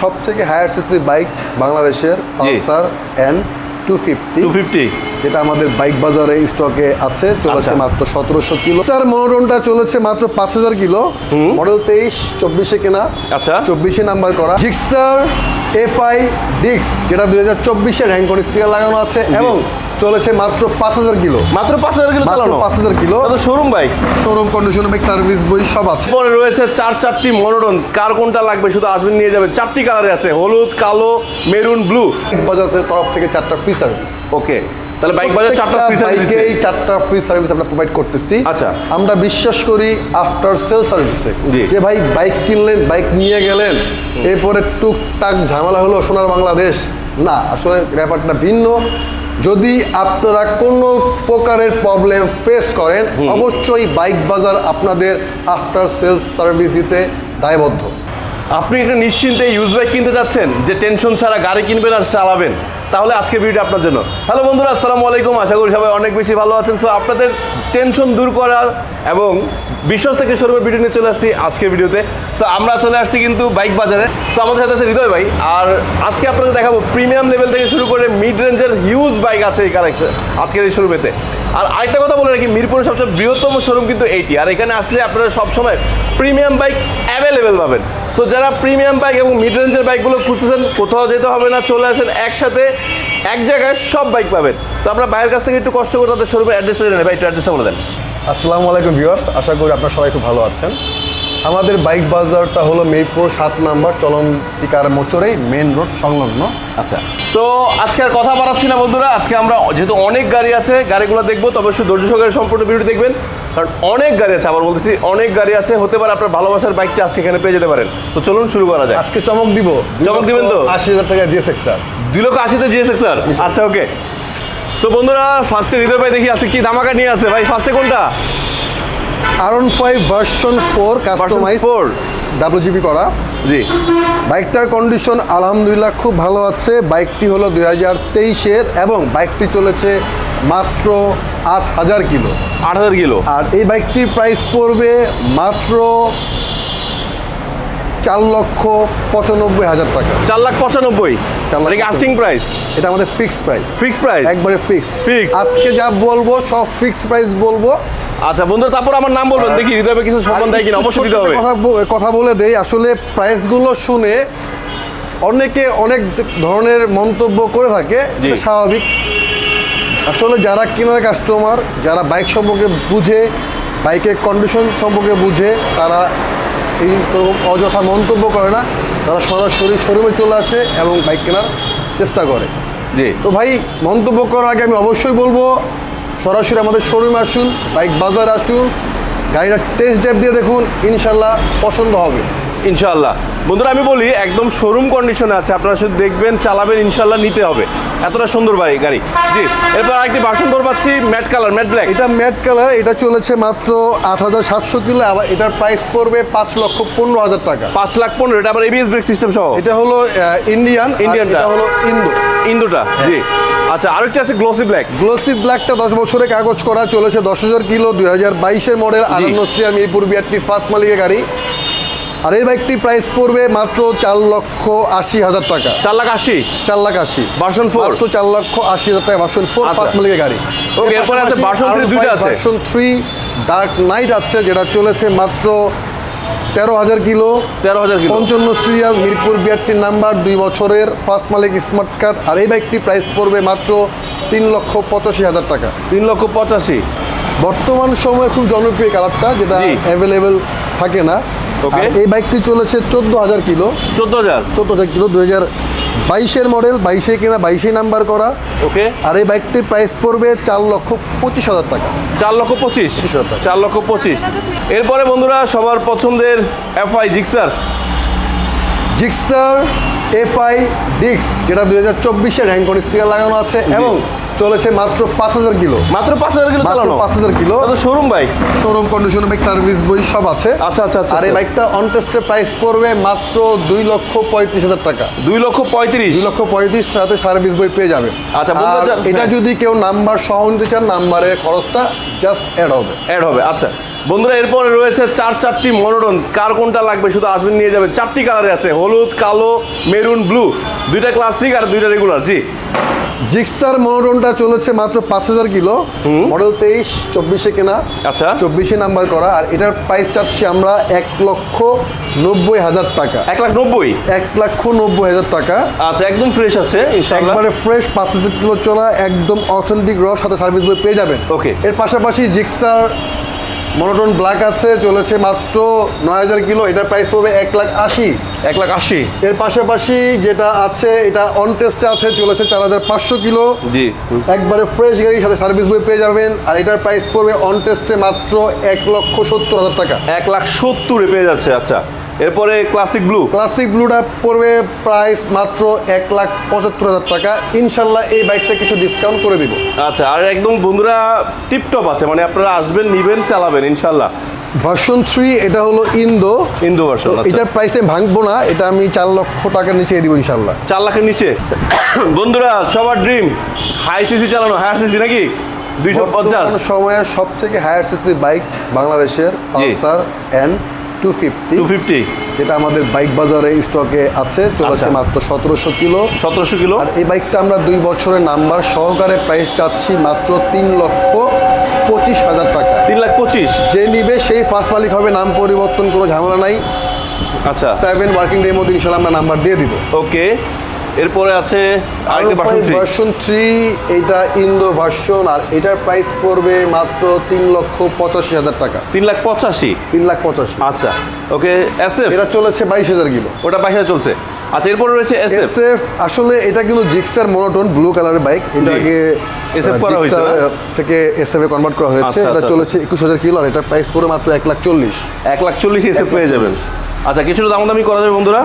সব থেকে higher CC bike বাংলাদেশের Pulsar N two fifty two fifty যেটা আমাদের বাইক বাজারে স্টকে আছে চলেছে আচ্ছা। মাত্র সতেরোশো কিলো। স্যার মনোটনটা চলেছে মাত্র পাঁচ হাজার কিলো। মডেল তেইশ চব্বিশে কেনা। আচ্ছা। চব্বিশে নাম্বার করা। জিক্সার এফ আই ডিক্স যেটা দুই হাজার চব্বিশে র্যাঙ্কন স্টিকার লাগানো আছে এবং চলেছে মাত্র পাঁচ হাজার কিলো। মাত্র পাঁচ হাজার কিলো চালানো? পাঁচ হাজার kilo. Showroom bike showroom condition bike service বই সব আছে। পরে রয়েছে চার চারটি মনোটন কার কোনটা লাগবে শুধু আসবেন নিয়ে যাবেন। চারটি কালারে আছে হলুদ কালো মেরুন ব্লু বাজারের তরফ থেকে চারটা ফ্রি সার্ভিস ওকে তাহলে বাইক বাজার চারটা ফ্রি সার্ভিস বাইকেই চারটা ফ্রি সার্ভিস আমরা প্রোভাইড করতেছি। আচ্ছা। আমরা বিশ্বাস করি আফটার সেল সার্ভিসে। যে ভাই বাইক কিনলেন বাইক নিয়ে গেলেন এরপরে টুকটাক ঝামেলা হলো সোনার বাংলাদেশ। না আসলে ব্যাপারটা ভিন্ন। যদি আপনারা কোনো প্রকারের প্রবলেম ফেস করেন অবশ্যই বাইক বাজার আপনাদের আফটার সেলস সার্ভিস দিতে দায়বদ্ধ। আপনি একটা নিশ্চিন্তে ইউজ বাইক কিনতে যাচ্ছেন যে টেনশন ছাড়া গাড়ি কিনবেন আর চালাবেন তাহলে আজকে ভিডিও আপনার জন্য। হ্যালো বন্ধুরা আসসালামু আলাইকুম আশা করি সবাই অনেক বেশি ভালো আছেন। সো আপনাদের টেনশন দূর করা এবং বিশ্বাস থেকে শোরুমের ভিডিও নিয়ে চলে আসছি আজকের ভিডিওতে। সো আমরা চলে আসছি কিন্তু বাইক বাজারে। সো আমাদের সাথে আছে হৃদয় ভাই। আর আজকে আপনাদের দেখাবো প্রিমিয়াম লেভেল থেকে শুরু করে মিড রেঞ্জের হিউজ বাইক আছে এই কালেকশন আজকের এই শোরুমেতে আর আরেকটা কথা বলে রাখি, মিরপুরের সবচেয়ে বৃহত্তম শোরুম কিন্তু এইটি। আর এখানে আসলে আপনারা সবসময় প্রিমিয়াম বাইক অ্যাভেলেবেল পাবেন। সো যারা প্রিমিয়াম বাইক এবং মিড রেঞ্জের বাইকগুলো খুঁজতেছেন, কোথাও যেতে হবে না, চলে আসেন একসাথে, এক জায়গায় সব বাইক পাবেন। তো আমরা বাইরের কাছ থেকে একটু কষ্ট করে তাদের শোরুমের অ্যাড্রেসটা জেনে ভাই, একটু অ্যাড্রেসটা বলে দেন। আসসালামু আলাইকুম ভিউয়ার্স আশা করি আপনারা সবাই খুব ভালো আছেন। আমাদের বাইক বাজারটা হলো মিরপুর সাত নাম্বার চলন্তিকার মোচরেই মেন রোড সংলগ্ন। আচ্ছা তো আজকে আর কথা বাড়াচ্ছি না বন্ধুরা আজকে আমরা যেহেতু অনেক গাড়ি আছে গাড়িগুলো দেখব তবে শুধু ধৈর্য সহকারে সম্পূর্ণ ভিডিও দেখবেন। কারণ অনেক গাড়ি আছে আবার বলতেছি অনেক গাড়ি আছে হতে পারে আপনার ভালোবাসার বাইকটা আজকে এখানে পেয়ে যেতে পারেন। তো চলুন শুরু করা যায় আজকে চমক দিব। চমক দিবেন তো? আশি হাজার টাকা জিএসএক্স স্যার। দুই লক্ষ আশিতে জিএসএক্স স্যার? আচ্ছা ওকে। সো বন্ধুরা ফার্স্টে হৃদয় ভাই দেখি আছে কি ধামাকা নিয়ে আছে। ভাই ফার্স্টে কোনটা? R one five version four customize four W GB করা। জি। বাইকটার কন্ডিশন আলহামদুলিল্লাহ খুব ভালো আছে। বাইকটি হলো দুই হাজার তেইশের এবং বাইকটি চলেছে মাত্র আট হাজার কিলো। আট হাজার কিলো। আর এই বাইকটির প্রাইস পড়বে মাত্র চার লক্ষ পঁচানব্বই হাজার টাকা। চার লাখ পঁচানব্বই? আস্টিং প্রাইস এটা আমাদের ফিক্সড প্রাইস ফিক্স প্রাইস একবারে ফিক্স Fix। আজকে যা বলব সব ফিক্সড প্রাইস বলব। আচ্ছা বন্ধুরা তারপর আমার নাম বলবেন দেখি হৃদয় কিছু সম্মান দেয় কিনা। অবশ্যই দিতে হবে কথা বলে দেই আসলে প্রাইসগুলো শুনে অনেকে অনেক ধরনের মন্তব্য করে থাকে স্বাভাবিক। আসলে যারা কেনার কাস্টমার যারা বাইক সম্পর্কে বুঝে বাইকের কন্ডিশন সম্পর্কে বুঝে তারা এই অযথা মন্তব্য করে না। তারা সরাসরি শোরুমে চলে আসে এবং বাইক কেনার চেষ্টা করে। জি। তো ভাই মন্তব্য করার আগে আমি অবশ্যই বলব সরাসরি আমাদের শোরুমে আসুন বাইক বাজার আসুন গাড়িটা টেস্ট ড্রাইভ দিয়ে দেখুন ইনশাল্লাহ পছন্দ হবে। ইনশাআল্লাহ। বন্ধুরা আমি বলি একদম শোরুম কন্ডিশনে আছে। আপনারা শুধু দেখবেন চালাবেন ইনশাল্লাহ নিতে হবে। এতটা সুন্দর ভাই গাড়ি। জি এরপর আরেকটি ভার্সন ধর পাচ্ছি ম্যাট কালার ম্যাট ব্ল্যাক এটা ম্যাট কালার এটা চলেছে মাত্র আট হাজার সাতশো কিলো আবার এটার প্রাইস পড়বে পাঁচ লক্ষ পনেরো হাজার টাকা। পাঁচ লাখ পনেরো এটা আবার এবিএস ব্রেক সিস্টেম সহ? এটা হলো ইন্ডিয়ান Indian-টা। হলো ইন্দো ইন্দোটা জি। আচ্ছা আরেকটি আছে গ্লোসি ব্ল্যাক গ্লোসি ব্ল্যাকটা দশ বছরের কাগজ করা চলেছে দশ হাজার কিলো দুই হাজার বাইশের মডেল আনন্দ আটান্ন সিয়ার মিরপুর বিআরটি ফার্স্ট মালিকের গাড়ি। আর এই বাইকটি প্রাইস পড়বে মাত্র চার লক্ষ আশি হাজার টাকা। চার লাখ আশি? চার লাখ আশি। ভার্সন ফোর মাত্র চার লক্ষ আশি হাজার টাকা ভার্সন ফোর পাঁচ মালিকের গাড়ি। Okay, এরপরে আছে version three, দুইটা আছে। ভার্সন থ্রি ডার্ক নাইট আছে যেটা চলেছে মাত্র তেরো হাজার কিলো। তেরো হাজার কিলো। পঞ্চান্ন সিরিয়াল মিরপুর বিআরটির নাম্বার দুই বছরের ফার্স্ট মালিক স্মার্ট কার্ড আর এই বাইকটি প্রাইস পড়বে মাত্র তিন লক্ষ পঁচাশি হাজার টাকা। তিন লক্ষ পঁচাশি। বর্তমান সময়ে খুব জনপ্রিয় কালারটা যেটা। অ্যাভেলেবেল থাকে না। আর এই বাইকটি চলেছে চোদ্দ হাজার কিলো। চোদ্দ হাজার? চোদ্দ হাজার কিলো দুই হাজার বাইশের মডেল বাইশে কিনা বাইশে নাম্বার করা। ওকে আর এই বাইকটির প্রাইস পড়বে চার লক্ষ পঁচিশ হাজার টাকা। চার লক্ষ পঁচিশ। চার লক্ষ পঁচিশ। এরপরে বন্ধুরা সবার পছন্দের এফআই জিক্সার জিক্সার এফআই ডিক্স যেটা দুই হাজার চব্বিশে র্যাঙ্কন স্টিকার লাগানো আছে এবং চলেছে মাত্র পাঁচ হাজার কিলো। মাত্র পাঁচ হাজার কিলো চালানো? পাঁচ হাজার kilo. Showroom bike showroom condition bike service বই সব আছে। আচ্ছা আচ্ছা আচ্ছা আর এই বাইকটা অন টেস্টের প্রাইস পড়বে মাত্র দুই লক্ষ পঁয়ত্রিশ হাজার টাকা। দুই লক্ষ পঁয়ত্রিশ? দুই লক্ষ পঁয়ত্রিশ সাথে সার্ভিস বই পেয়ে যাবে। আচ্ছা, এটা হ্যাঁ। যদি কেউ নাম্বার সহ নিতে চান নাম্বারের খরচটা জাস্ট অ্যাড হবে। অ্যাড হবে আচ্ছা। বন্ধুরা এরপরে রয়েছে চার চারটি মনোটন কার কোনটা লাগবে শুধু আসবেন নিয়ে যাবেন। চারটি কালারে আছে হলুদ কালো মেরুন ব্লু দুইটা ক্লাসিক আর দুইটা রেগুলার জি। জিক্সার মনোটনটা চলেছে মাত্র পাঁচ হাজার কিলো। মডেল তেইশ চব্বিশে কেনা। আচ্ছা। চব্বিশে নাম্বার করা। আর এটার প্রাইস চাচ্ছি আমরা এক লক্ষ নব্বই হাজার টাকা। এক লাখ নব্বই? এক লক্ষ নব্বই হাজার টাকা। আচ্ছা একদম ফ্রেশ আছে একবারে ফ্রেশ পাঁচ হাজার কিলো চলা একদম অথেন্টিক র সাথে সার্ভিস বই পেয়ে যাবেন। Okay. এর পাশাপাশি জিক্সার মনোটন ব্ল্যাক আছে চলেছে মাত্র নয় হাজার কিলো। এটার প্রাইস পড়বে এক লাখ আশি। এক লাখ আশি। এর পাশাপাশি যেটা আছে এটা অন টেস্টে আছে চলেছে চার হাজার পাঁচশো কিলো। জি। একবারে ফ্রেশ গাড়ির সাথে সার্ভিস বই পেয়ে যাবেন। আর এটার প্রাইস পড়বে অন টেস্টে মাত্র এক লক্ষ সত্তর হাজার টাকা। এক লাখ সত্তরে পেয়ে যাচ্ছে আচ্ছা। এরপরে ক্লাসিক ব্লু ক্লাসিক ব্লুটা পড়বে প্রাইস মাত্র এক লাখ পঁচাত্তর হাজার টাকা। ইনশাল্লাহ এই বাইকটা কিছু ডিসকাউন্ট করে দিব। আচ্ছা আর একদম বন্ধুরা টিপটপ আছে মানে আপনারা আসবেন নিবেন চালাবেন ইনশাল্লাহ। ভার্সন থ্রি এটা হলো ইন্দো ইন্দো ভার্সন এটার প্রাইসটা ভাঙবো না এটা আমি চার লক্ষ টাকার নিচে দিব ইনশাল্লাহ। চার লাখের নিচে। বন্ধুরা সবার ড্রিম হাই সিসি চালানো হায়ার সিসি নাকি? দুইশো পঞ্চাশ। সময়ের সব থেকে হায়ার সিসি বাইক বাংলাদেশের Pulsar N two fifty two fifty যেটা আমাদের বাইক বাজারে স্টকে আছে চলেছে আচ্ছা। মাত্র সতেরোশো কিলো। সতেরোশো কিলো। আর এই বাইকটা আমরা দুই বছরের নাম্বার সহকারে প্রাইস চাচ্ছি মাত্র তিন লক্ষ পঁচিশ হাজার টাকা। তিন লাখ পঁচিশ। যে নিবে সেই ফার্স্ট মালিক হবে নাম পরিবর্তন কোনো ঝামেলা নাই। আচ্ছা। সেভেন ওয়ার্কিং ডের মধ্যে ইনশাল্লাহ আমরা নাম্বার দিয়ে দিব। ওকে এরপরে আছে আরেকটা ভার্সন ভার্সন এইটা ইন্দো ভার্সন আর এটার প্রাইস পড়বে মাত্র লক্ষ পঁচাশি হাজার টাকা। লাখ পঁচাশি? তিন লাখ পঁচাশি। আচ্ছা ওকে এটা চলেছে বাইশ হাজার কিলো। ওটা বাইশে চলছে। আচ্ছা এরপরে রয়েছে এসএফ আসলে এটা কিন্তু জিক্সার মনোটন ব্লু কালারের বাইক এটা আগে করা হয়েছে, থেকে এসএফ এ কনভার্ট করা হয়েছে। আচ্ছা, এটা আচ্ছা, চলেছে একুশ হাজার কিলো আর এটার প্রাইস পড়ে মাত্র এক লাখ চল্লিশ। এক লাখ চল্লিশ এসে এক লাখ পেয়ে যাবেন আচ্ছা কিছুটা দাম দামি করা যাবে বন্ধুরা।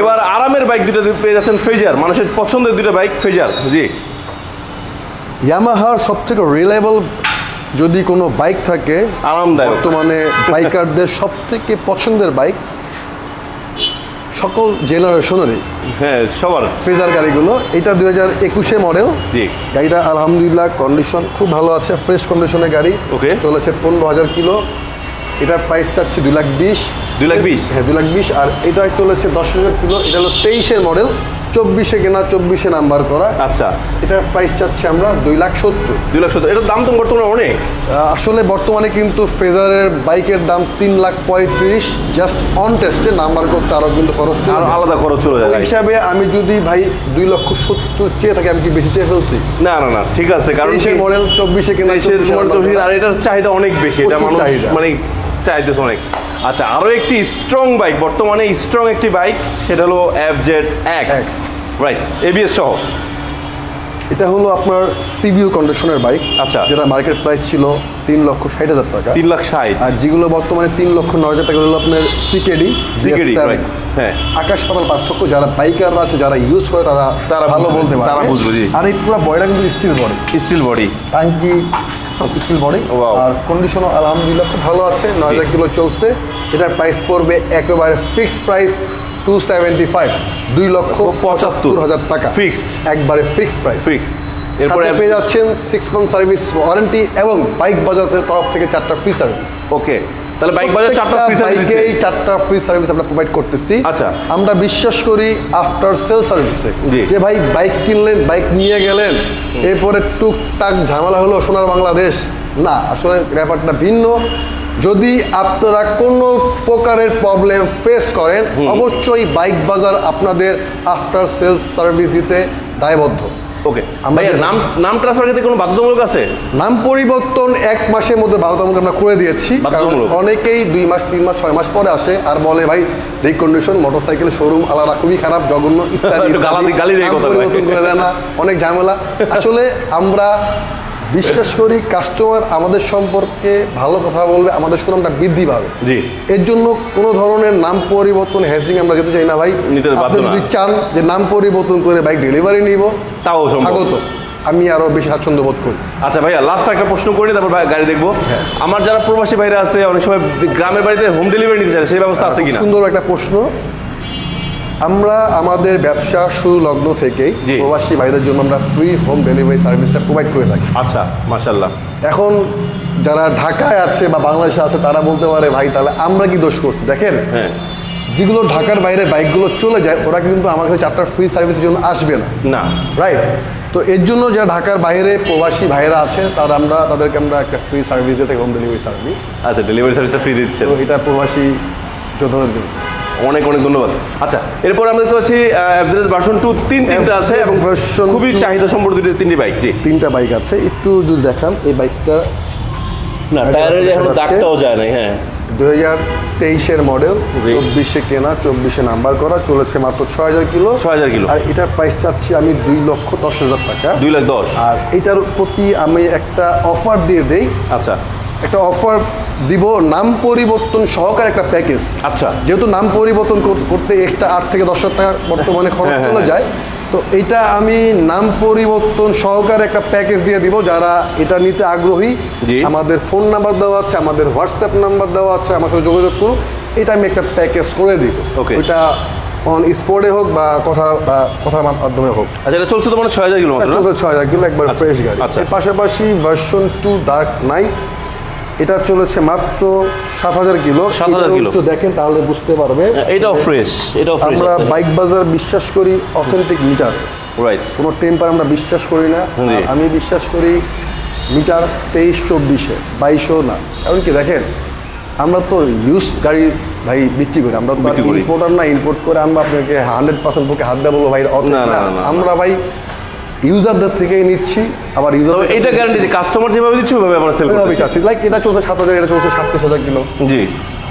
এবার আরামের বাইক দুটো পেয়ে যাচ্ছেন ফেজার মানুষের পছন্দের দুটো বাইক ফেজার জি। ইয়ামাহার সব থেকে রিলায়েবল যদি কোনো বাইক থাকে আরামদায়ক। বর্তমানে বাইকারদের সব থেকে পছন্দের বাইক সকল জেনারেশনেরই হ্যাঁ সবার। ফ্রেজার গাড়িগুলো এটা দুই হাজার একুশে মডেল জি। গাড়িটা আলহামদুলিল্লাহ কন্ডিশন খুব ভালো আছে ফ্রেশ কন্ডিশনের গাড়ি। ওকে চলেছে পনেরো হাজার কিলো। এটার প্রাইস চাচ্ছি দুই লাখ বিশ। দুই লাখ বিশ? হ্যাঁ দুই লাখ বিশ। আর এটা চলেছে দশ হাজার কিলো। এটা হলো তেইশের মডেল চব্বিশে কেনা চব্বিশে নাম্বার করা। আচ্ছা। এটার প্রাইস চাচ্ছি আমরা দুই লাখ সত্তর। দুই লাখ সত্তর। এটার দাম তো বর্তমানে অনেক। আসলে বর্তমানে কিন্তু ফেজারের বাইকের দাম তিন লাখ পঁয়ত্রিশ। জাস্ট অন টেস্টে নাম্বার করতে আরও কিন্তু খরচ চলে আর আলাদা খরচ চলে যায় হিসাবে আমি যদি ভাই দুই লক্ষ সত্তর চেয়ে থাকি আমি কি বেশি চেয়ে ফেলছি? না না না ঠিক আছে কারণ মডেল চব্বিশে কেনা দেশের 24 মডেল চব্বিশ আর এটার চাহিদা অনেক বেশি। এটা মানুষ চাহিদা। মানে চাইতেছে অনেক। আচ্ছা আরও একটি স্ট্রং বাইক বর্তমানে স্ট্রং একটি বাইক সেটা হলো F Z X. Right ABS সহ। এটা হলো আপনার সিবিউ কন্ডিশনের বাইক আচ্ছা। যেটা মার্কেট প্রাইস ছিল তিন লক্ষ ষাট হাজার টাকা। তিন লাখ ষাট। আর যেগুলো বর্তমানে তিন লক্ষ নয় হাজার টাকা হলো আপনার সিকেডি রাইট হ্যাঁ। আকাশ পাতাল পার্থক্য যারা বাইকাররা আছে যারা ইউজ করে তারা তারা ভালো বলতে পারে। তারা বুঝবে। আর এই পুরো কিন্তু স্টিল বডি স্টিল বডি টাঙ্কি স্টিল বডি আর কন্ডিশনও আলহামদুলিল্লাহ খুব ভালো আছে নয় হাজার কিলো চলছে। এটার প্রাইস পড়বে একেবারে fixed price two seventy five দুই লক্ষ পঁচাত্তর। হাজার টাকা। ফিক্সড একবারে ফিক্সড প্রাইস ফিক্সড এরপরে পেয়ে যাচ্ছেন সিক্স মান্থ সার্ভিস ওয়ারেন্টি এবং বাইক বাজারের তরফ থেকে চারটা ফ্রি সার্ভিস ওকে তাহলে বাইক বাজার চারটা ফ্রি সার্ভিস বাইকেই চারটা ফ্রি সার্ভিস আমরা প্রোভাইড করতেছি। আচ্ছা। আমরা বিশ্বাস করি আফটার সেল সার্ভিসে যে ভাই বাইক কিনলেন বাইক নিয়ে গেলেন এরপরে টুকটাক ঝামেলা হলো সোনার বাংলাদেশ। না আসলে ব্যাপারটা ভিন্ন। যদি আপনারা কোনো প্রকারের প্রবলেম ফেস করেন অবশ্যই বাইক বাজার আপনাদের আফটার সেলস সার্ভিস দিতে দায়বদ্ধ। ওকে আমাদের নাম নাম ট্রান্সফার ক্ষেত্রে কোনো বাধ্যতামূলক আছে? নাম পরিবর্তন এক মাসের মধ্যে বাধ্যতামূলক আমরা করে দিয়েছি কারণ অনেকেই দুই মাস তিন মাস ছয় মাস পরে আসে আর বলে ভাই রিকন্ডিশন মোটরসাইকেল শোরুম আলাদা খুবই খারাপ জঘন্য ইত্যাদি। পরিবর্তন করে দেয় না অনেক ঝামেলা। আসলে আমরা বিশ্বাস করি কাস্টমার আমাদের সম্পর্কে ভালো কথা বলবে আমাদের সুনামটা বৃদ্ধি পাবে। জি। এর জন্য কোনো ধরনের নাম পরিবর্তন হ্যাসিং আমরা যেতে চাই না ভাই আপনি যদি চান যে নাম পরিবর্তন করে বাইক ডেলিভারি নিব তাও। স্বাগত। আমি আরও বেশি স্বাচ্ছন্দ্য বোধ করি। আচ্ছা ভাইয়া লাস্ট একটা প্রশ্ন করি তারপর গাড়ি দেখব। হ্যাঁ। আমার যারা প্রবাসী ভাইরা আছে অনেক সময় গ্রামের বাড়িতে হোম ডেলিভারি নিতে চায় সেই ব্যবস্থা আছে কিনা? সুন্দর একটা প্রশ্ন। আমরা আমাদের ব্যবসা শুরু লগ্ন থেকেই প্রবাসী ভাইদের জন্য আমরা ফ্রি হোম ডেলিভারি সার্ভিসটা প্রোভাইড করে থাকি। আচ্ছা মাশাল্লাহ এখন যারা ঢাকায় আছে বা বাংলাদেশে আছে তারা বলতে পারে ভাই তাহলে আমরা কি দোষ করছি? দেখেন হ্যাঁ। যেগুলো ঢাকার বাইরে বাইকগুলো চলে যায় ওরা কিন্তু আমার কাছে চারটার ফ্রি সার্ভিসের জন্য আসবে না। না। রাইট তো এর জন্য যারা ঢাকার বাইরে প্রবাসী ভাইরা আছে তারা আমরা তাদেরকে আমরা একটা ফ্রি সার্ভিস দিয়ে থাকি হোম ডেলিভারি সার্ভিস আচ্ছা ডেলিভারি সার্ভিসটা ফ্রি দিচ্ছে তো এটা প্রবাসী যোদ্ধাদের জন্য। অনেক অনেক ধন্যবাদ। আচ্ছা এরপর আমরা দেখতে পাচ্ছি অ্যাভারেজ ভার্সন টু তিন তিনটা আছে এবং খুবই চাহিদা দুটি তিনটি বাইক জি। তিনটা বাইক আছে। একটু যদি দেখান এই বাইকটা না টায়ারের এখনও দাগটাও যায় নাই হ্যাঁ। দু হাজার তেইশের মডেল। চব্বিশে কেনা চব্বিশে নাম্বার করা চলেছে মাত্র ছয় হাজার কিলো। 6000 কিলো। আর এটার প্রাইস চাচ্ছি আমি দুই লক্ষ দশ হাজার টাকা। দুই লাখ দশ। আর এটার প্রতি আমি একটা অফার দিয়ে দেই। আচ্ছা। একটা অফার দিব নাম পরিবর্তন সহকারে একটা প্যাকেজ আচ্ছা। যেহেতু নাম পরিবর্তন কর- করতে এক্সট্রা আট থেকে দশ হাজার টাকা বর্তমানে খরচ হ্যাঁ, চলে হ্যাঁ। যায়। তো এটা আমি নাম পরিবর্তন সহকারে একটা প্যাকেজ দিয়ে দিব যারা এটা নিতে আগ্রহী। আমাদের ফোন নাম্বার দেওয়া আছে আমাদের হোয়াটসঅ্যাপ নাম্বার দেওয়া আছে আমাকে যোগাযোগ করুন। এটা আমি একটা প্যাকেজ করে দিব. ওইটা অন স্পোর্টে হোক বা কথা বা কথার মাধ্যমে হোক। আচ্ছা এটা চলছে তো মানে ছয় হাজার কিলো চলছে ছয় হাজার কিলো একবার আচ্ছা, ফ্রেশ গাড়ি। আচ্ছা। পাশাপাশি ভার্সন টু ডার্ক নাইট এটা চলেছে মাত্র সাত হাজার কিলো। 7,000 এটাও কিলো। একটু দেখেন তাহলে বুঝতে পারবে। এটাও ফ্রেশ এটাও আমরা বাইক বাজার বিশ্বাস করি অথেন্টিক মিটার রাইট কোনো টেম্পার আমরা বিশ্বাস করি না। আমি বিশ্বাস করি মিটার তেইশ চব্বিশে বাইশও না। কারণ কি দেখেন আমরা তো ইউজ গাড়ি ভাই বিক্রি করি। আমরা তো ইম্পোর্টার না ইম্পোর্ট করে আমরা আপনাকে হান্ড্রেড পার্সেন্ট বুকে হাত দেবো ভাই। আমরা ভাই ইউজারদের থেকেই নিচ্ছি আবার ইউজার এটা গ্যারান্টি যে কাস্টমার যেভাবে দিচ্ছে ওইভাবে আমরা সেল করতে চাচ্ছি। লাইক এটা চলছে সাত হাজার এটা চলছে সাতত্রিশ হাজার কিলো। জি।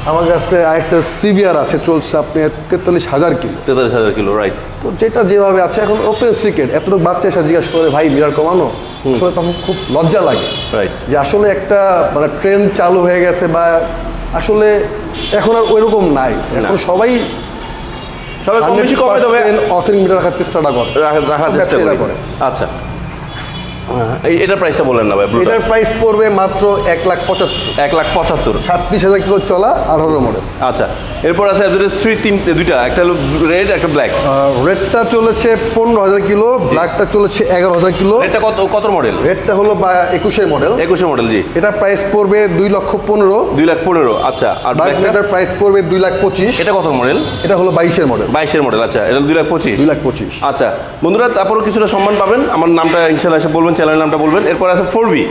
আমার কাছে আরেকটা সিভিআর আছে চলছে আপনি তেতাল্লিশ হাজার কিলো। তেতাল্লিশ হাজার কিলো রাইট তো যেটা যেভাবে আছে এখন ওপেন সিক্রেট এতটুকু বাচ্চা এসে জিজ্ঞাসা করে ভাই বিরাট কমানো? আসলে তখন খুব লজ্জা লাগে। রাইট যে আসলে একটা মানে ট্রেন্ড চালু হয়ে গেছে বা আসলে এখন আর ওইরকম নাই। এখন সবাই সবাই কম বেশি কমে দেবে। অথেন্টিক মিটার রাখার চেষ্টাটা করে রাখার চেষ্টা করে। আচ্ছা। এটার প্রাইসটা বললেন না ভাই এটার প্রাইস পড়বে মাত্র এক লাখ পঁচাত্তর। এক লাখ পঁচাত্তর। সাতত্রিশ হাজার কিলো চলা আঠারো মডেল আচ্ছা এরপর আছে অ্যাভারেজ থ্রি তিন দুইটা একটা হলো রেড একটা ব্ল্যাক রেডটা চলেছে পনেরো হাজার কিলো ব্ল্যাকটা চলেছে এগারো হাজার কিলো। রেডটা কত কত মডেল রেডটা হলো বা একুশের মডেল একুশে মডেল জি। এটা প্রাইস পড়বে দুই লক্ষ পনেরো। দুই লাখ পনেরো আচ্ছা আর ব্ল্যাকটা ব্ল্যাকটার প্রাইস পড়বে দুই লাখ পঁচিশ। এটা কত মডেল এটা হলো বাইশের মডেল বাইশের মডেল আচ্ছা এটা দুই লাখ পঁচিশ। দুই লাখ পঁচিশ। আচ্ছা বন্ধুরা তারপরও কিছুটা সম্মান পাবেন। আমার নামটা ইনশাল্লাহ এসে বলবেন চ্যানেলের নামটা বলবেন। এরপর আছে four B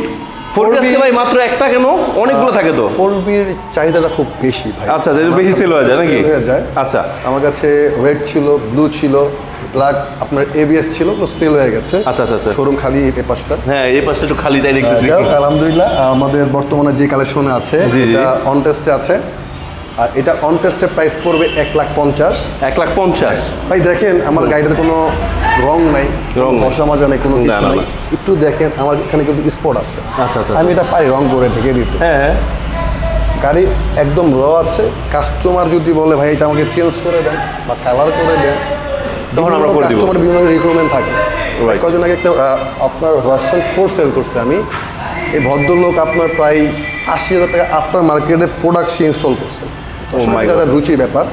four 4B B ভাই মাত্র একটা কেন? অনেকগুলো থাকে তো। ফোর বির চাহিদাটা খুব বেশি ভাই। আচ্ছা যেটা বেশি সেল হয়ে যায় নাকি? হয়ে যায়। আচ্ছা। আমার কাছে রেড ছিল ব্লু ছিল ব্ল্যাক আপনার এবিএস ছিল তো সেল হয়ে গেছে। আচ্ছা, আচ্ছা, আচ্ছা। শোরুম খালি এই পাঁচটা হ্যাঁ এই পাশে একটু খালি তাই দেখতেছি। আলহামদুলিল্লাহ আমাদের বর্তমানে যে কালেকশন আছে। এটা অন টেস্টে আছে। আর এটা অন টেস্টের প্রাইস পড়বে এক লাখ পঞ্চাশ। এক লাখ পঞ্চাশ। ভাই দেখেন আমার গাড়িটাতে কোনো রং নাই রং নাই। মশা মাজা নেই কোনো না, কিছু নাই। একটু দেখেন আমার এখানে কিন্তু স্পট আছে। আচ্ছা, আচ্ছা, আমি এটা পাই রং করে ঢেকে দিতে। হ্যাঁ হ্যাঁ। গাড়ি একদম র আছে। কাস্টমার যদি বলে ভাই এটা আমাকে চেঞ্জ করে দেন বা কালার করে দেন তখন আমরা করে দিব। কাস্টমার বিভিন্ন রিকোয়ারমেন্ট থাকে. কজন আগে একটা আপনার ভার্সন ফোর সেল করছে আমি। এই ভদ্রলোক আপনার প্রায় আশি হাজার টাকা আপনার মার্কেটে প্রোডাক্ট সে ইনস্টল করছে। Oh এটা রুচির ব্যাপার।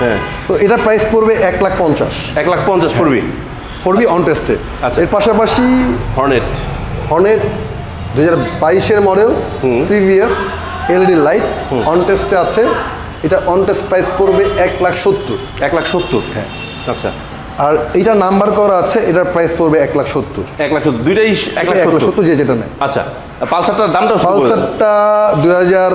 হ্যাঁ। তো এটা প্রাইস পড়বে এক লাখ পঞ্চাশ। এক লাখ পঞ্চাশ পড়বি। ফোর অন টেস্টে আচ্ছা। এর পাশাপাশি হর্নেট হর্নেট দু হাজার বাইশের model CVS LED light on টেস্টে আছে। এটা অন টেস্ট প্রাইস পড়বে এক লাখ সত্তর। এক লাখ সত্তর। হ্যাঁ। আচ্ছা। আর এটা নাম্বার করা আছে এটার প্রাইস পড়বে এক লাখ সত্তর। এক লাখ সত্তর। দুইটাই এক লাখ সত্তর। যে যেটা নেয়। আচ্ছা। পালসারটার দামটা। পালসারটা দুই হাজার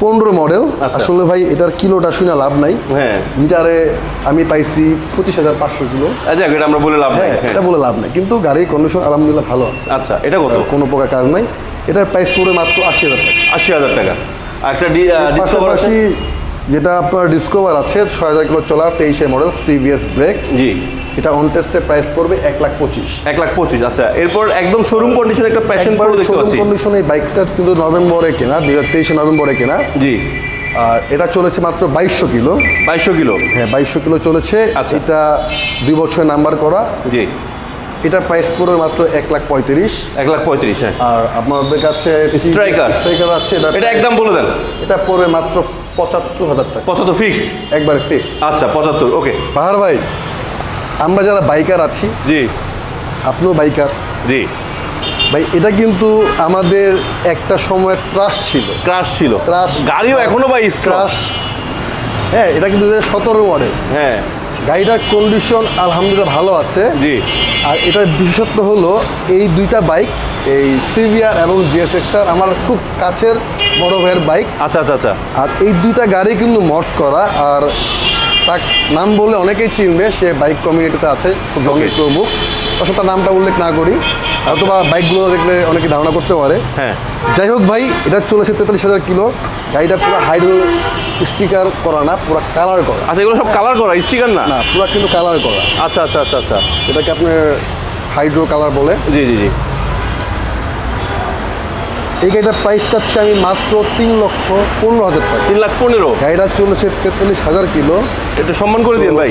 পনেরো মডেল আচ্ছা। আসলে ভাই এটার কিলোটা শুনে লাভ নাই। হ্যাঁ। মিটারে আমি পাইছি পঁচিশ হাজার পাঁচশো কিলো। আচ্ছা এটা আমরা বলে লাভ নাই। হ্যাঁ হ্যাঁ। এটা বলে লাভ নাই। কিন্তু গাড়ির কন্ডিশন আলহামদুলিল্লাহ ভালো আছে। আচ্ছা এটা কত? কোনো প্রকার কাজ নাই। এটার প্রাইস পড়বে মাত্র আশি হাজার টাকা। আশি হাজার টাকা। একটা পাশাপাশি যেটা আপনার ডিসকভার আছে ছয় হাজার কিলো চলা তেইশে মডেল সিবিএস ব্রেক জি। এটা অন টেস্টের প্রাইস পড়বে এক লাখ পঁচিশ। এক লাখ পঁচিশ আচ্ছা। এরপর একদম শোরুম কন্ডিশন একটা প্যাশন প্রো দেখতে শোরুম পাচ্ছি। কন্ডিশনে এই বাইকটা কিন্তু নভেম্বরে কেনা দুই হাজার তেইশে নভেম্বরে কেনা। জি। আর এটা চলেছে মাত্র বাইশশো কিলো। বাইশশো কিলো? হ্যাঁ বাইশশো কিলো চলেছে। আচ্ছা। এটা দুই বছর নাম্বার করা। জি। এটার প্রাইস পড়বে মাত্র এক লাখ পঁয়ত্রিশ। এক লাখ পঁয়ত্রিশ হ্যাঁ। আর আপনাদের কাছে Striker। স্ট্রাইকার আছে এটা এটা একদম বলে দেন। এটা পড়বে মাত্র পঁচাত্তর হাজার টাকা। পঁচাত্তর ফিক্সড একবারে ফিক্সড আচ্ছা পঁচাত্তর ওকে পাহাড় ভাই আমরা যারা বাইকার আছি জি। আপনিও বাইকার। জি। ভাই এটা কিন্তু আমাদের একটা সময় ত্রাস ছিল। ক্রাশ ছিল। Crush। গাড়িও এখনও ভাই ত্রাস। হ্যাঁ এটা কিন্তু সতেরো মডেল হ্যাঁ। গাড়িটার কন্ডিশন আলহামদুলিল্লাহ ভালো আছে। জি। আর এটার বিশেষত্ব হলো এই দুইটা বাইক এই সিভিআর এবং জিএসএক্সআর আমার খুব কাছের বড় ভাইয়ের বাইক। আচ্ছা আচ্ছা আচ্ছা। আর এই দুইটা গাড়ি কিন্তু মড করা আর তার নাম বলে অনেকেই চিনবে সে বাইক কমিউনিটিতে আছে খুব জনপ্রিয় মুখ। অবশ্য তার নামটা উল্লেখ না করি। অথবা বাইকগুলো দেখলে অনেকে ধারণা করতে পারে। হ্যাঁ। যাই হোক ভাই এটা চলেছে তেতাল্লিশ হাজার কিলো। গাড়িটা পুরো হাইড্রো স্টিকার করা না পুরো কালার করা। আচ্ছা এগুলো সব কালার করা স্টিকার না? না পুরো কিন্তু কালার করা। আচ্ছা আচ্ছা আচ্ছা আচ্ছা। এটাকে আপনার হাইড্রো কালার বলে। জি জি জি। এই গাড়িটার প্রাইস চাচ্ছি আমি মাত্র তিন লক্ষ পনেরো হাজার টাকা। তিন লাখ পনেরো? গাড়িটা চলেছে তেতাল্লিশ হাজার কিলো। একটু সম্মান করে দিন ভাই।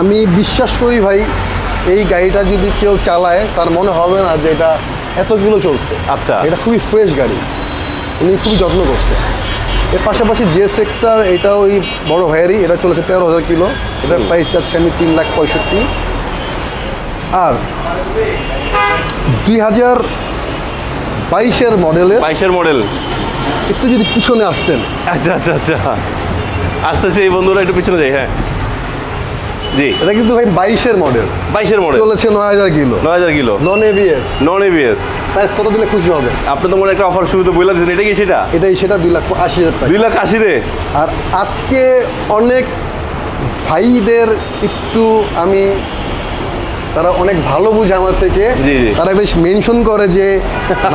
আমি বিশ্বাস করি ভাই এই গাড়িটা যদি কেউ চালায় তার মনে হবে না যে এটা এত কিলো চলছে। আচ্ছা। এটা খুবই ফ্রেশ গাড়ি। উনি খুবই যত্ন করছে। এর পাশাপাশি জিএস এক্সার এটা ওই বড় ভাইয়েরই এটা চলেছে তেরো হাজার কিলো। এটার প্রাইস যাচ্ছে আমি তিন লাখ পঁয়ষট্টি। আর দুই হাজার বাইশের মডেলের বাইশের মডেল। একটু যদি পিছনে আসতেন। আচ্ছা আচ্ছা আচ্ছা। আসতেছি এই বন্ধুরা একটু পিছনে যাই হ্যাঁ। জি। এটা কিন্তু ভাই বাইশের মডেল। বাইশের মডেল। চলেছে নয় হাজার কিলো। নয় হাজার kilo. Non ABS non ABS price কত দিলে খুশি হবে? আপনি তো মনে একটা অফার শুরুতে বলে দিয়েছেন এটা কি সেটা? এটাই সেটা দুই লাখ আশি হাজার টাকা। দুই লাখ আশি রে আর আজকে অনেক ভাইদের একটু আমি তারা অনেক ভালো বুঝে আমার থেকে। তারা বেশ মেনশন করে যে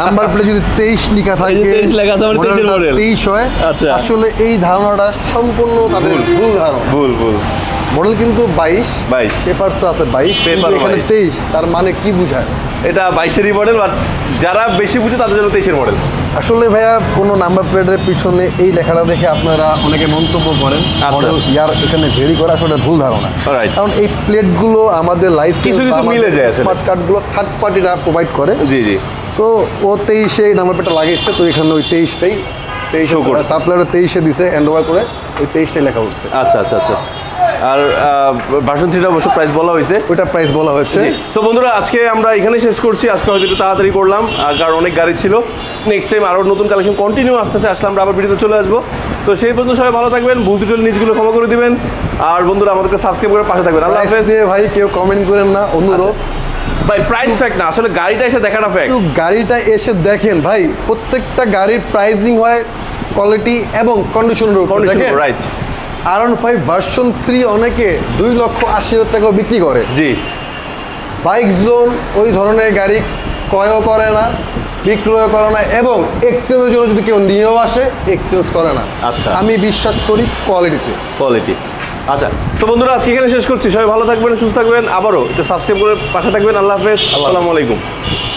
নাম্বার প্লেট যদি তেইশ লেখা থাকে 23 লেখা আছে, আমার 23 এর model। তেইশ হয়। আচ্ছা। আসলে এই ধারণাটা সম্পূর্ণ তাদের ভুল। ধারণা। ভুল ভুল। মডেল কিন্তু বাইশ। 22 পেপারস আছে বাইশ Paper এখানে তেইশ। তার মানে কি বুঝায়? এটা বাইশেরই মডেল বাট যারা বেশি বুঝে তাদের জন্য তেইশের মডেল আসলে ভাইয়া কোনো নাম্বার প্লেটের পিছনে এই লেখাটা দেখে আপনারা অনেকে মন্তব্য করেন। আচ্ছা। মডেল ইয়ার এখানে ভেরি করা আসলে ভুল ধারণা। কারণ এই প্লেটগুলো আমাদের লাইসেন্স কিছু কিছু মিলে যায়। স্মার্ট কার্ডগুলো থার্ড পার্টিরা প্রোভাইড করে। জি জি। তো ও তেইশে নাম্বার প্লেটটা লাগিয়েছে তো এখানে ওই তেইশটাই তেইশে। সাপ্লায়ার তেইশে দিছে হ্যান্ড ওভার করে ওই তেইশটাই লেখা হচ্ছে আচ্ছা আচ্ছা আচ্ছা। আর ভার্সন থ্রিটা অবশ্য প্রাইস বলা হয়েছে। ওইটা প্রাইস বলা হয়েছে। তো বন্ধুরা আজকে আমরা এখানে শেষ করছি। আজকে হয়তো একটু তাড়াতাড়ি করলাম আর কারণ অনেক গাড়ি ছিল। নেক্সট টাইম আরও নতুন কালেকশন কন্টিনিউ আসতেছে আসলে আমরা আবার ভিডিওতে চলে আসব। তো সেই পর্যন্ত সবাই ভালো থাকবেন ভুল ত্রুটি নিজগুলো ক্ষমা করে দিবেন। আর বন্ধুরা আমাদেরকে সাবস্ক্রাইব করে পাশে থাকবেন। আল্লাহ হাফেজ। ভাই কেউ কমেন্ট করেন না অনুরোধ। ভাই প্রাইস ফ্যাক্ট না আসলে গাড়িটা এসে দেখাটা ফ্যাক্ট গাড়িটা এসে দেখেন ভাই প্রত্যেকটা গাড়ির প্রাইজিং হয় কোয়ালিটি এবং কন্ডিশনের উপর দেখেন? রাইট আর ফাইভ ভার্সন থ্রি অনেকে দুই লক্ষ আশি হাজার টাকাও বিক্রি করে। জি। বাইক জোন ওই ধরনের গাড়ি ক্রয়ও করে না বিক্রয় করে না এবং এক্সচেঞ্জের জন্য যদি কেউ নিয়েও আসে এক্সচেঞ্জ করে না। আচ্ছা। আমি বিশ্বাস করি কোয়ালিটিতে কোয়ালিটি আচ্ছা তো বন্ধুরা আজকে এখানে শেষ করছি। সবাই ভালো থাকবেন সুস্থ থাকবেন আবারও একটু সাবস্ক্রাইব করে পাশে থাকবেন। আল্লাহ হাফেজ। আসসালামু আলাইকুম।